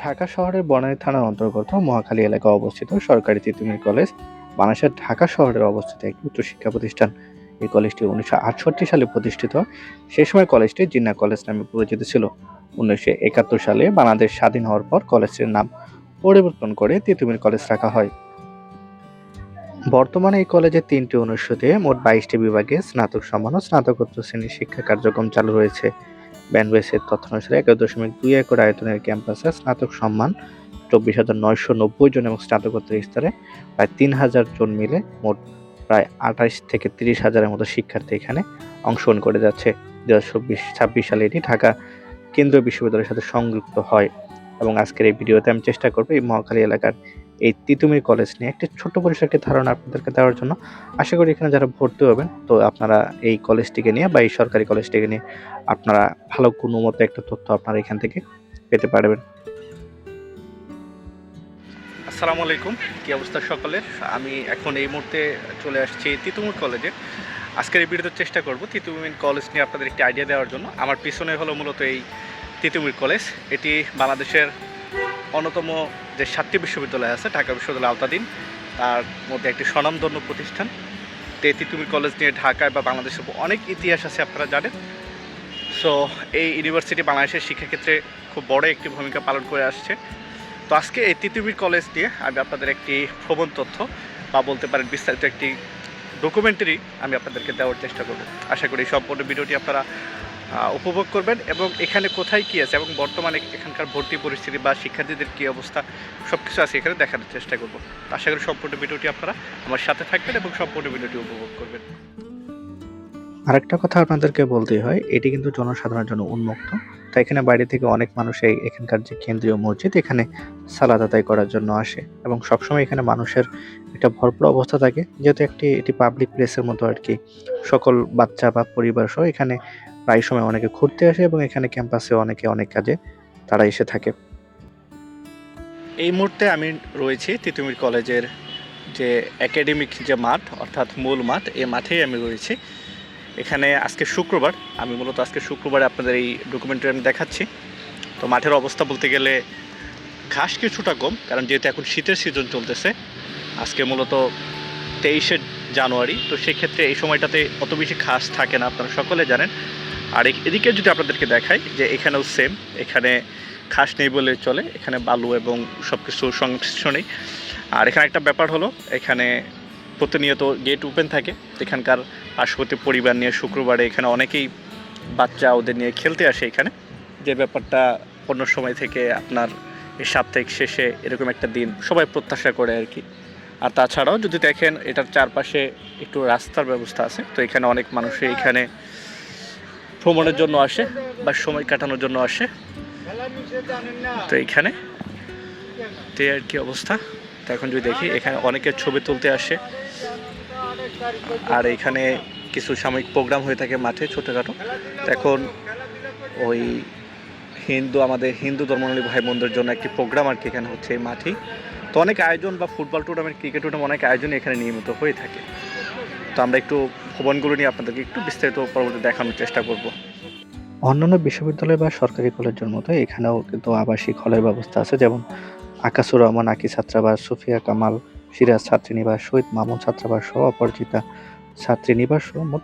ঢাকা শহরের বনানী থানার অন্তর্গত মহাখালী এলাকায় অবস্থিত সরকারি তিতুমির কলেজ, বাংলাদেশের ঢাকা শহরের অবস্থিত একটি উচ্চশিক্ষা প্রতিষ্ঠান। এই কলেজটি উনিশশো আটষট্টি সালে প্রতিষ্ঠিত। সেই সময় কলেজটি জিন্না কলেজ নামে পরিচিত ছিল। উনিশশো একাত্তর সালে বাংলাদেশ স্বাধীন হওয়ার পর কলেজটির নাম পরিবর্তন করে তিতুমির কলেজ রাখা হয়। বর্তমানে এই কলেজে তিনটি অনুষদে মোট বাইশটি বিভাগে স্নাতক সমান ও স্নাতকোত্তর শ্রেণির শিক্ষা কার্যক্রম চালু রয়েছে। ব্যানবেসের তথ্য অনুসারে এক দশমিক দুই একর আয়তনের ক্যাম্পাসে স্নাতক সম্মান চব্বিশ হাজার নয়শো নব্বই জন এবং স্নাতকোত্তর স্তরে প্রায় তিন হাজার জন মিলে মোট প্রায় আঠাশ থেকে তিরিশ হাজারের মতো শিক্ষার্থী এখানে অংশগ্রহণ করে যাচ্ছে। দু ছাব্বিশ সালে এটি ঢাকা কেন্দ্রীয় বিশ্ববিদ্যালয়ের সাথে সংযুক্ত হয় এবং আজকের এই ভিডিওতে আমি চেষ্টা করব এই মহাখালী এলাকার এই তিতুমির কলেজ নিয়ে একটি ছোট্ট পরিসর একটি ধারণা আপনাদেরকে দেওয়ার জন্য। আশা করি এখানে যারা ভর্তি হবেন, তো আপনারা এই কলেজটিকে নিয়ে বা এই সরকারি কলেজটিকে নিয়ে আপনারা ভালো কোনো মতো একটা তথ্য আপনারা এখান থেকে পেতে পারবেন। আসসালামু আলাইকুম, কি অবস্থা সকলের আমি এখন এই মুহূর্তে চলে আসছি তিতুমির কলেজে। আজকের এই ভিডিওতে চেষ্টা করব তিতুমির কলেজ নিয়ে আপনাদের একটি আইডিয়া দেওয়ার জন্য। আমার পিছনে হলো মূলত এই তিতুমির কলেজ। এটি বাংলাদেশের অন্যতম যে সাতটি বিশ্ববিদ্যালয় আছে, ঢাকা বিশ্ববিদ্যালয় আওতাধীন, তার মধ্যে একটি স্বনামধন্য প্রতিষ্ঠান। তো এই তিতুমির কলেজ নিয়ে ঢাকায় বা বাংলাদেশের অনেক ইতিহাস আছে, আপনারা জানেন। সো এই ইউনিভার্সিটি বাংলাদেশের শিক্ষাক্ষেত্রে খুব বড় একটি ভূমিকা পালন করে আসছে। তো আজকে এই তিতুমির কলেজ নিয়ে আমি আপনাদের একটি ভ্রমণ তথ্য বা বলতে পারেন বিস্তারিত একটি ডকুমেন্টারি আমি আপনাদেরকে দেওয়ার চেষ্টা করব। আশা করি সম্পূর্ণ ভিডিওটি আপনারা উপভোগ করবেন এবং এখানে কোথায় কী আছে এবং বর্তমানে এখানকার ভর্তি পরিস্থিতি বা শিক্ষার্থীদের কী অবস্থা সব কিছু আছে এখানে, দেখানোর চেষ্টা করব। আশা করি সম্পূর্ণ ভিডিওটি আপনারা আমার সাথে থাকবেন এবং সম্পূর্ণ ভিডিওটি উপভোগ করবেন। আরেকটা কথা আপনাদেরকে বলতেই হয়, এটি কিন্তু জনসাধারণের জন্য উন্মুক্ত। তাই এখানে বাইরে থেকে অনেক মানুষ এই এখানকার যে কেন্দ্রীয় মসজিদ, এখানে সালাদ আদায় করার জন্য আসে এবং সবসময় এখানে মানুষের একটা ভরপুর অবস্থা থাকে। যেহেতু একটি, এটি পাবলিক প্লেসের মতো আর কি সকল বাচ্চা বা পরিবার সহ এখানে প্রায় সময় অনেকে ঘুরতে আসে এবং এখানে ক্যাম্পাসে অনেকে অনেক কাজে তারা এসে থাকে। এই মুহূর্তে আমি রয়েছি তিতুমির কলেজের যে একাডেমিক যে মাঠ, অর্থাৎ মূল মাঠ এই মাঠেই আমি রয়েছি। এখানে আজকে শুক্রবার, আমি মূলত আজকে শুক্রবারে আপনাদের এই ডকুমেন্টারি আমি দেখাচ্ছি। তো মাঠের অবস্থা বলতে গেলে ঘাস কিছুটা কম, কারণ যেহেতু এখন শীতের সিজন চলতেছে, আজকে মূলত তেইশে জানুয়ারি, তো সেক্ষেত্রে এই সময়টাতে অত বেশি ঘাস থাকে না, আপনারা সকলে জানেন। আর এদিকে যদি আপনাদেরকে দেখাই, যে এখানেও সেম এখানে ঘাস নেই বলে চলে, এখানে বালু এবং সব কিছু সংমিশ্রণেই আর এখানে একটা ব্যাপার হলো, এখানে প্রতিনিয়ত গেট ওপেন থাকে। এখানকার পার্শ্ববর্তী পরিবার নিয়ে শুক্রবারে এখানে অনেকেই বাচ্চা ওদের নিয়ে খেলতে আসে এখানে। যে ব্যাপারটা অন্য সময় থেকে আপনার এই সাপ্তাহিক শেষে এরকম একটা দিন সবাই প্রত্যাশা করে আর কি। আর তাছাড়াও যদি দেখেন এটার চারপাশে একটু রাস্তার ব্যবস্থা আছে, তো এখানে অনেক মানুষই এখানে ভ্রমণের জন্য আসে বা সময় কাটানোর জন্য আসে। তো এইখানে তো আর কি অবস্থা। তো এখন যদি দেখি, এখানে অনেকে ছবি তুলতে আসে। আর এখানে কিছু সাময়িক প্রোগ্রাম হয়ে থাকে মাঠে, ছোটোখাটো। এখন ওই হিন্দু, আমাদের হিন্দু ধর্মাবলী ভাই বোনদের জন্য একটি প্রোগ্রাম আর কি এখানে হচ্ছে এই মাঠেই তো অনেক আয়োজন বা ফুটবল টুর্নামেন্ট ক্রিকেট টুর্নামেন্ট অনেক আয়োজনই এখানে নিয়মিত হয়ে থাকে। তো আমরা একটু ভবনগুলো নিয়ে আপনাদেরকে একটু বিস্তারিত পরবর্তী দেখানোর চেষ্টা করব। অন্যান্য বিশ্ববিদ্যালয় বা সরকারি কলেজের মতো এখানেও কিন্তু আবাসিক হলের ব্যবস্থা আছে, যেমন আকাশুর রহমান আকি ছাত্রাবাস সুফিয়া কামাল সিরাজ ছাত্রীনিবাস, শহীদ মামুন ছাত্রাবাস সহ অপরাজিতা ছাত্রীনিবাস সহ মোট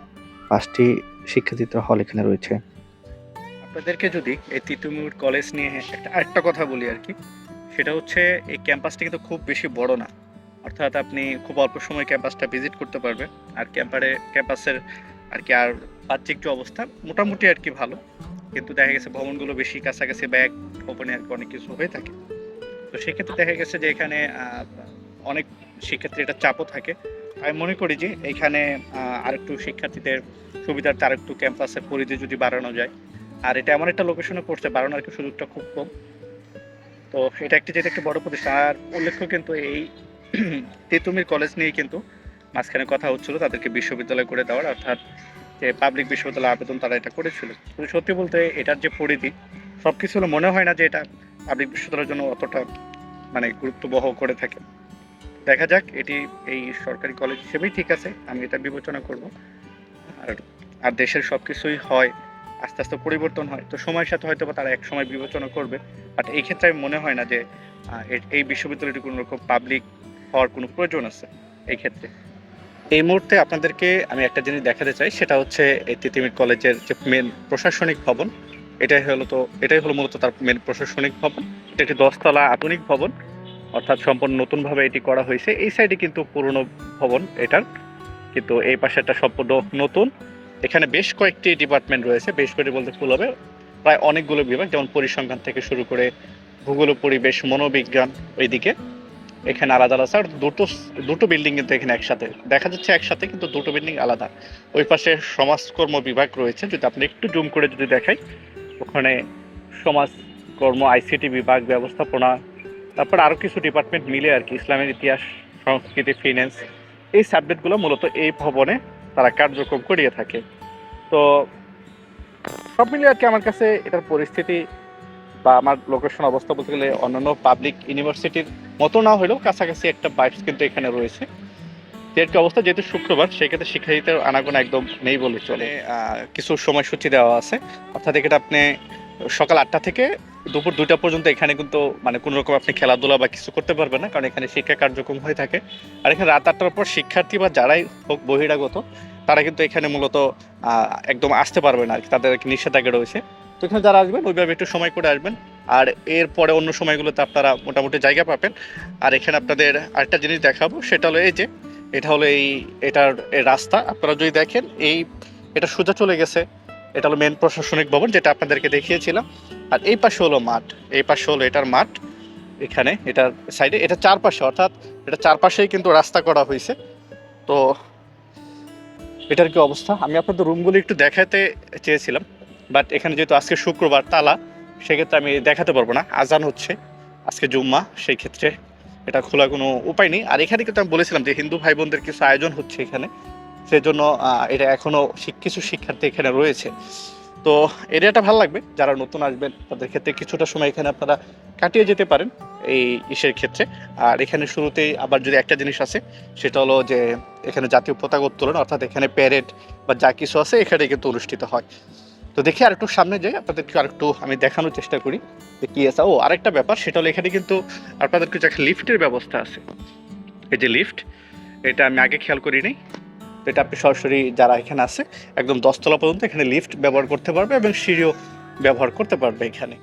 পাঁচটি শিক্ষার্থীদের হল এখানে রয়েছে। আপনাদেরকে যদি এই তিতুমির কলেজ নিয়ে একটা আরেকটা কথা বলি আর কি। সেটা হচ্ছে, এই ক্যাম্পাসটা কিন্তু খুব বেশি বড় না। অর্থাৎ আপনি খুব অল্প সময় ক্যাম্পাসটা ভিজিট করতে পারবেন। আর ক্যাম্পারে ক্যাম্পাসের আর কি আর বাহ্যিক যে অবস্থা, মোটামুটি আর কি ভালো। কিন্তু দেখা গেছে ভবনগুলো বেশি কাছাকাছি ব্যাগ, ওপেনে আর কি অনেক কিছু হয়ে থাকে। তো সেক্ষেত্রে দেখা গেছে যে এখানে অনেক শিক্ষার্থীর একটা চাপও থাকে। আমি মনে করি যে এখানে আরেকটু শিক্ষার্থীদের সুবিধার্থে আরেকটু ক্যাম্পাসের পরিধি যদি বাড়ানো যায়। আর এটা এমন একটা লোকেশনে পড়ছে বাড়ানোর কি সুযোগটা খুব কম। তো এটা একটি, যেটা একটি বড় প্রতিষ্ঠান। আর উল্লেখ্য কিন্তু এই তেতুমির কলেজ নিয়েই কিন্তু মাঝখানে কথা হচ্ছিল, তাদেরকে বিশ্ববিদ্যালয় করে দেওয়ার, অর্থাৎ যে পাবলিক বিশ্ববিদ্যালয় আবেদন তারা এটা করেছিল। কিন্তু সত্যি বলতে এটার যে পরিধি সব কিছু মনে হয় না যে এটা পাবলিক বিশ্ববিদ্যালয়ের জন্য অতটা মানে গুরুত্ববহ করে থাকে। দেখা যাক, এটি এই সরকারি কলেজ হিসেবেই ঠিক আছে, আমি এটা বিবেচনা করব। আর আর দেশের সব কিছুই হয়, আস্তে আস্তে পরিবর্তন হয়, তো সময়ের সাথে হয়তো বা তারা এক সময় বিবেচনা করবে বাট এই ক্ষেত্রে আমি মনে হয় না যে এই বিশ্ববিদ্যালয়টি কোনো রকম পাবলিক হওয়ার কোনো প্রয়োজন আছে, এই ক্ষেত্রে। এই মুহূর্তে আপনাদেরকে আমি একটা জিনিস দেখাতে চাই, সেটা হচ্ছে এই তিতিমির কলেজের যে মেন প্রশাসনিক ভবন, এটাই হলো তো, এটাই হলো মূলত তার মেন প্রশাসনিক ভবন, এটা একটি দশতলা আধুনিক ভবন অর্থাৎ সম্পূর্ণ নতুনভাবে এটি করা হয়েছে। এই সাইডে কিন্তু পুরনো ভবন এটার। কিন্তু এই পাশে একটা সম্পূর্ণ নতুন। এখানে বেশ কয়েকটি ডিপার্টমেন্ট রয়েছে, বেশ কয়েকটি বলতে ভুল হবে। প্রায় অনেকগুলো বিভাগ, যেমন পরিসংখ্যান থেকে শুরু করে ভূগোল, পরিবেশ, মনোবিজ্ঞান ওইদিকে। এখানে আলাদা আলাদা আর দুটো দুটো বিল্ডিং কিন্তু এখানে একসাথে। দেখা যাচ্ছে একসাথে কিন্তু দুটো বিল্ডিং আলাদা। ওই পাশে সমাজকর্ম বিভাগ রয়েছে, যদি আপনি একটু জুম করে যদি দেখাই। ওখানে সমাজকর্ম আইসিটি বিভাগ, ব্যবস্থাপনা তারপর আরও কিছু ডিপার্টমেন্ট মিলে আর কি ইসলামের ইতিহাস সংস্কৃতি ফিন্যান্স এই সাবজেক্টগুলো মূলত এই ভবনে তারা কার্যক্রম করিয়ে থাকে। তো সব মিলিয়ে আর কি আমার কাছে এটার পরিস্থিতি বা আমার লোকেশন অবস্থা বলতে গেলে অন্যান্য পাবলিক ইউনিভার্সিটির মতো না হলেও কাছাকাছি একটা বাইপস কিন্তু এখানে রয়েছে। কি অবস্থা? যেহেতু শুক্রবার সেক্ষেত্রে শিক্ষার্থীদের আনাগোনা একদম নেই বলে চলে। আহ, কিছু সময়সূচি দেওয়া আছে। অর্থাৎ এখানে আপনি সকাল আটটা থেকে দুপুর দুইটা পর্যন্ত এখানে কিন্তু মানে কোনো রকম আপনি খেলাধুলা বা কিছু করতে পারবেন না, কারণ এখানে শিক্ষা কার্যক্রম হয়ে থাকে। আর এখানে রাত আটটার পর শিক্ষার্থী বা যারাই হোক বহিরাগত, তারা কিন্তু এখানে মূলত একদম আসতে পারবে না আর কি, তাদের নিষেধাজ্ঞা রয়েছে। তো এখানে যারা আসবেন, ওইভাবে একটু সময় করে আসবেন। আর এর পরে অন্য সময়গুলোতে আপনারা মোটামুটি জায়গা পাবেন। আর এখানে আপনাদের আরেকটা জিনিস দেখাবো, সেটা হলো এই যে, এটা হলো এই, এটার রাস্তা। আপনারা যদি দেখেন, এই, এটা সোজা চলে গেছে। এটা হলো মেন প্রশাসনিক ভবন, যেটা আপনাদেরকে দেখিয়েছিলাম। আর এই পাশে হলো মাঠ। এই পাশে হলো এটার মাঠ, এখানে, এটার সাইডে এটা চারপাশে, অর্থাৎ এটা চারপাশেই কিন্তু রাস্তা করা হয়েছে। তো এটার কি অবস্থা? আমি আপনাদের রুমগুলো একটু দেখাতে চেয়েছিলাম বাট এখানে যেহেতু আজকে শুক্রবার তালা, সেক্ষেত্রে আমি দেখাতে পারব না। আজান হচ্ছে, আজকে জুম্মা, সেই ক্ষেত্রে এটা খোলা কোনো উপায় নেই। আর এখানে কিন্তু আমি বলেছিলাম যে হিন্দু ভাই বোনদের কিছু আয়োজন হচ্ছে এখানে। সেজন্য এটা এখনও কিছু শিক্ষার্থী এখানে রয়েছে। তো এরিয়াটা ভালো লাগবে। যারা নতুন আসবেন, তাদের ক্ষেত্রে কিছুটা সময় এখানে আপনারা কাটিয়ে যেতে পারেন এই ইসের ক্ষেত্রে। আর এখানে শুরুতেই আবার যদি একটা জিনিস আছে, সেটা হলো যে এখানে জাতীয় পতাকা উত্তোলন, অর্থাৎ এখানে প্যারেড বা যা কিছু আছে, এখানে কিন্তু অনুষ্ঠিত হয়। তো দেখি আর একটু সামনে যাই, আপনাদেরকে আর একটু আমি দেখানোর চেষ্টা করি যে কি আছে। ও, আরেকটা ব্যাপার, সেটা হলো এখানে কিন্তু আপনাদের কিছু একটা লিফটের ব্যবস্থা আছে। এই যে লিফট এটা আমি আগে খেয়াল করিনি। এটা আপনি সরাসরি যারা এখানে আছে, একদম দশতলা পর্যন্ত এখানে লিফট ব্যবহার করতে পারবে এবং সিঁড়িও ব্যবহার করতে পারবে এখানে।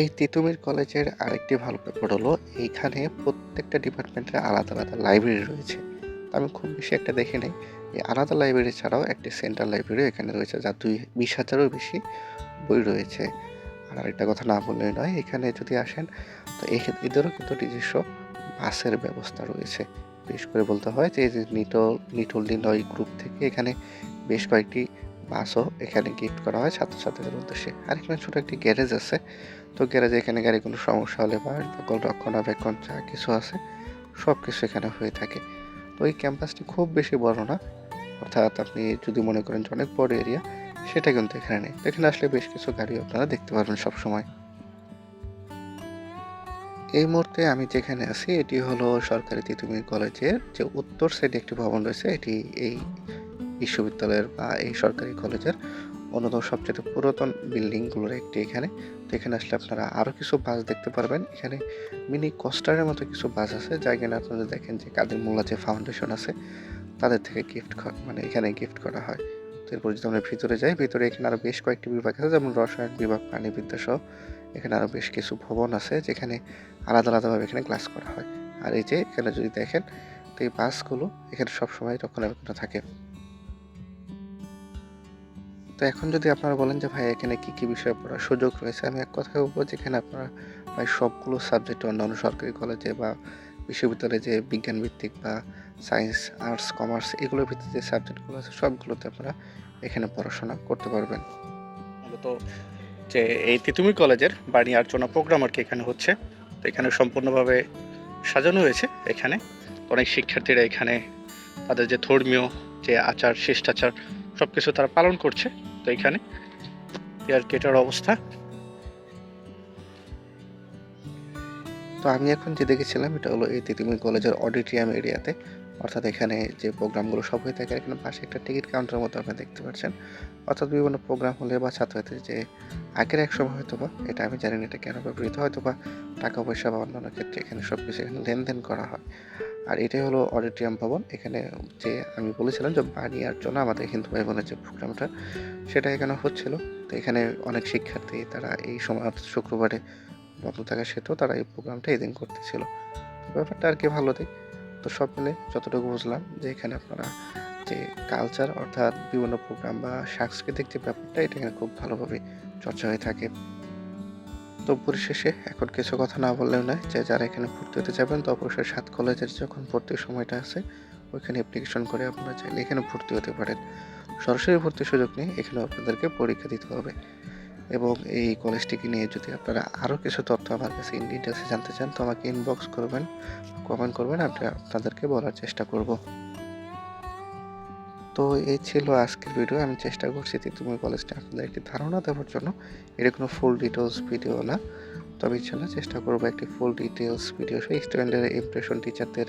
এই তিতুমির কলেজের আরেকটি ভালো ব্যাপার হলো, এইখানে প্রত্যেকটা ডিপার্টমেন্টের আলাদা আলাদা লাইব্রেরি রয়েছে। আমি খুব বেশি একটা দেখে নেই। এই আলাদা লাইব্রেরি ছাড়াও একটি সেন্ট্রাল লাইব্রেরি এখানে রয়েছে, যা দুই, বিশ হাজারও বেশি বই রয়েছে। আর আরেকটা কথা না বললেই নয়, এখানে যদি আসেন, তো এদেরও কিন্তু নিজস্ব বাসের ব্যবস্থা রয়েছে। বিশেষ করে বলতে হয় যে নিটল নিটল নিলয় গ্রুপ থেকে এখানে বেশ কয়েকটি বাসও এখানে গিফট করা হয় ছাত্রছাত্রীদের উদ্দেশ্যে। আর এখানে ছোট একটি গ্যারেজ আছে, তো গ্যারেজে এখানে গাড়ি কোনো সমস্যা হলে বা রক্ষণাবেক্ষণ যা কিছু আছে সব কিছু এখানে হয়ে থাকে। তো এই ক্যাম্পাসটি খুব বেশি বড় না। অর্থাৎ আপনি যদি মনে করেন যে অনেক বড় এরিয়া সেটা কিন্তু এখানে নেই। এখানে আসলে বেশ কিছু গাড়ি আপনারা দেখতে পারবেন সবসময়। এই মুহূর্তে আমি যেখানে আছি, এটি হলো সরকারি তিতুমির কলেজের যে উত্তর সাইডে একটি ভবন রয়েছে, এটি এই বিশ্ববিদ্যালয়ের বা এই সরকারি কলেজের অন্যতম সবচেয়ে পুরাতন বিল্ডিংগুলোর একটি এখানে। তো এখানে আসলে আপনারা আরও কিছু বাস দেখতে পারবেন। এখানে মিনি কস্টারের মতো কিছু বাস আছে যা কিনা আপনারা দেখেন যে কাদের মোল্লা যে ফাউন্ডেশন আছে, তাদের থেকে গিফট মানে এখানে গিফট করা হয়। তো এরপর যদি আমরা ভিতরে যাই, ভিতরে এখানে আরও বেশ কয়েকটি বিভাগ আছে, যেমন রসায়ন বিভাগ, প্রাণীবিদ্যা সহ। এখানে আরও বেশ কিছু ভবন আছে, যেখানে আলাদা আলাদাভাবে এখানে ক্লাস করা হয়। আর এই যে এখানে যদি দেখেন, তো এই বাসগুলো এখানে সবসময় রক্ষণাবেক্ষণ থাকে। তো এখন যদি আপনারা বলেন যে, ভাই, এখানে কি কি বিষয় পড়ার সুযোগ রয়েছে? আমি এক কথা বলব যেখানে আপনারা প্রায় সবগুলো সাবজেক্ট অন্যান্য সরকারি কলেজে বা বিশ্ববিদ্যালয়ে যে বিজ্ঞান ভিত্তিক বা সায়েন্স আর্টস কমার্স এগুলোর ভিত্তিতে যে সাবজেক্টগুলো আছে, সবগুলোতে আপনারা এখানে পড়াশোনা করতে পারবেন। মূলত যে, এই তিতুমি কলেজের বাণী আর্চনা প্রোগ্রাম আর কি এখানে হচ্ছে। তো এখানে সম্পূর্ণভাবে সাজানো হয়েছে এখানে। অনেক শিক্ষার্থীরা এখানে তাদের যে ধর্মীয় যে আচার, শিষ্টাচার সব কিছু তারা পালন করছে। তো এখানে পেয়ার কেটার অবস্থা। তো আমি এখন যে দেখেছিলাম, এটা হলো এই তিতুমির কলেজের অডিটোরিয়াম এরিয়াতে অর্থাৎ এখানে যে প্রোগ্রামগুলো সব হয়ে থাকে, এখানে পাশে একটা টিকিট কাউন্টার মতো আপনি দেখতে পাচ্ছেন। অর্থাৎ বিভিন্ন প্রোগ্রাম হলে বা ছাত্রছাত্রীর যে আগের এক সময় হয়তো বা এটা আমি জানি না এটা কেন ব্যবহৃত হয়তো বা টাকা পয়সা বা অন্যান্য ক্ষেত্রে এখানে সব কিছু এখানে লেনদেন করা হয়। আর এটাই হলো অডিটোরিয়াম ভবন। এখানে যে আমি বলেছিলাম যে বানিয়ার জন্য আমাদের হিন্দু ভাই বোনের যে প্রোগ্রামটা, সেটা এখানে হচ্ছিল। তো এখানে অনেক শিক্ষার্থী তারা এই সময় শুক্রবারে বন্ধ থাকা সেটাও তারা এই প্রোগ্রামটা এদিন করতেছিল। ব্যাপারটা আর কি ভালো দিক তো সব মিলে যতটুকু বুঝলাম যে এখানে আপনারা যে কালচার অর্থাৎ বিভিন্ন প্রোগ্রাম বা সাংস্কৃতিক যে ব্যাপারটা, এটা এখানে খুব ভালোভাবে চর্চা হয়ে থাকে। তো পরিশেষে এখন কিছু কথা না বললেও নয়, যে যারা এখানে ভর্তি হতে যাবেন, তো অবশ্যই সাত কলেজের যখন ভর্তির সময়টা আছে, ওইখানে অ্যাপ্লিকেশন করে আপনারা চাইলে এখানে ভর্তি হতে পারেন। সরাসরি ভর্তির সুযোগ নেই এখানে আপনাদেরকে পরীক্ষা দিতে হবে। এবং এই কলেজটিকে নিয়ে যদি আপনারা আরও কিছু তথ্য আমার কাছে ইন ডিটেলসে জানতে চান, তো আমাকে ইনবক্স করবেন কমেন্ট করবেন আমি আপনাদেরকে বলার চেষ্টা করব। তো এই ছিল আজকের ভিডিও আমি চেষ্টা করছি তিতুমির কলেজটা আপনাদের একটি ধারণা দেওয়ার জন্য। এটা কোনো ফুল ডিটেলস ভিডিও না। তবে ইনশাল্লাহ চেষ্টা করব একটি ফুল ডিটেলস ভিডিও সহ স্টুডেন্টের ইমপ্রেশন টিচারদের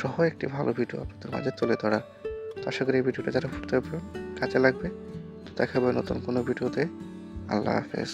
সহ একটি ভালো ভিডিও আপনাদের মাঝে তুলে ধরা। তো আশা করি এই ভিডিওটা যারা ফুটতে কাজে লাগবে। তো দেখা হবে নতুন কোনো ভিডিওতে আল্লাহ হাফেজ।